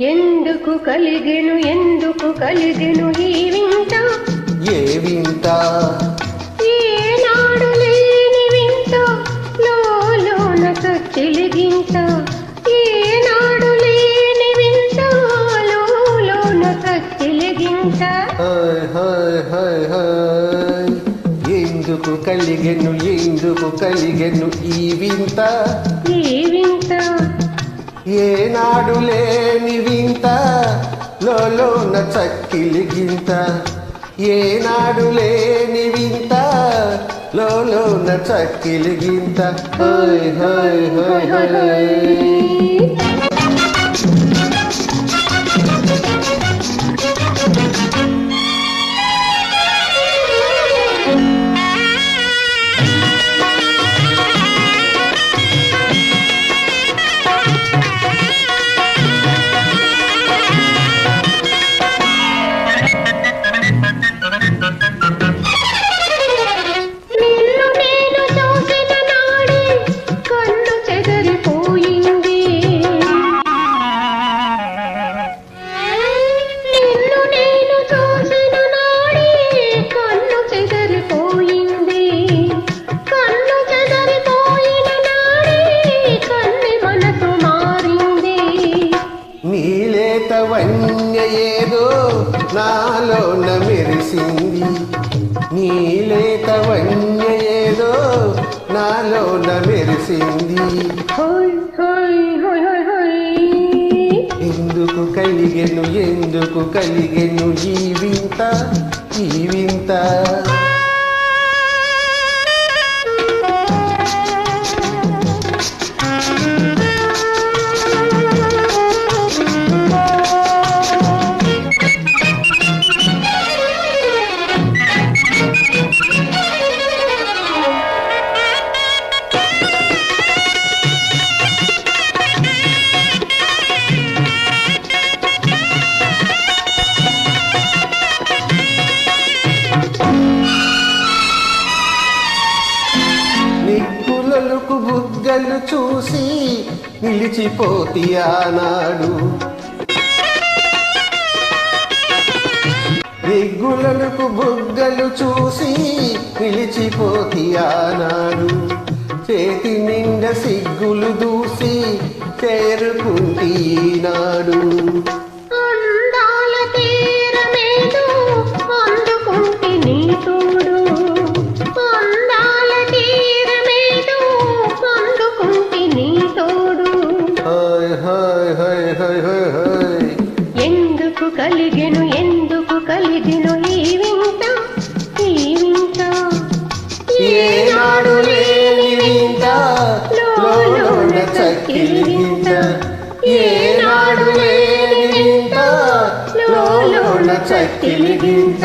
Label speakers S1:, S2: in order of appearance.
S1: ఎందుకు కలిగెను ఎందుకు కలిగెను ఈ వింత?
S2: ఏ వింత?
S1: ఏనాడు లేని వింత లోన కచ్చిలిగింత ఏనాడు లేని వింత లోన
S2: హాయ్. ఎందుకు కలిగెను ఎందుకు కలిగెను ఈ వింత?
S1: ఈ వింత
S2: ఏనాడు లేని వింత లోన చక్కిలి గింత. ఏనాడు లేని వింత లోన చక్కిలి గింత. హోయ్ హోయ్ హోయ్ హోయ్ వన్య ఏదో నాలోన మెరిసింది నీలేత వన్య ఏదో నాలోన మెరిసింది
S1: హోయ్ హోయ్ హోయ్ హోయ్ హోయ్.
S2: ఎందుకు కలిగెను ఎందుకు కలిగెను ఈ వింత? ఈ బుగ్గలు చూసి నిలిచిపోతి ఆనాడు. దిగ్గులకు బుగ్గలు చూసి నిలిచిపోతి ఆనాడు. చేతి నిండా సిగ్గులు దూసి చేరుకుంటి ఈనాడు
S1: కలిగెను ఎందుకు కలిగెను ఈ వింత? ఈ వింత?
S2: ఏనాడు చక్కిలి గింత ఏనాడు లేని వింత లోలోన చక్కిలి గింత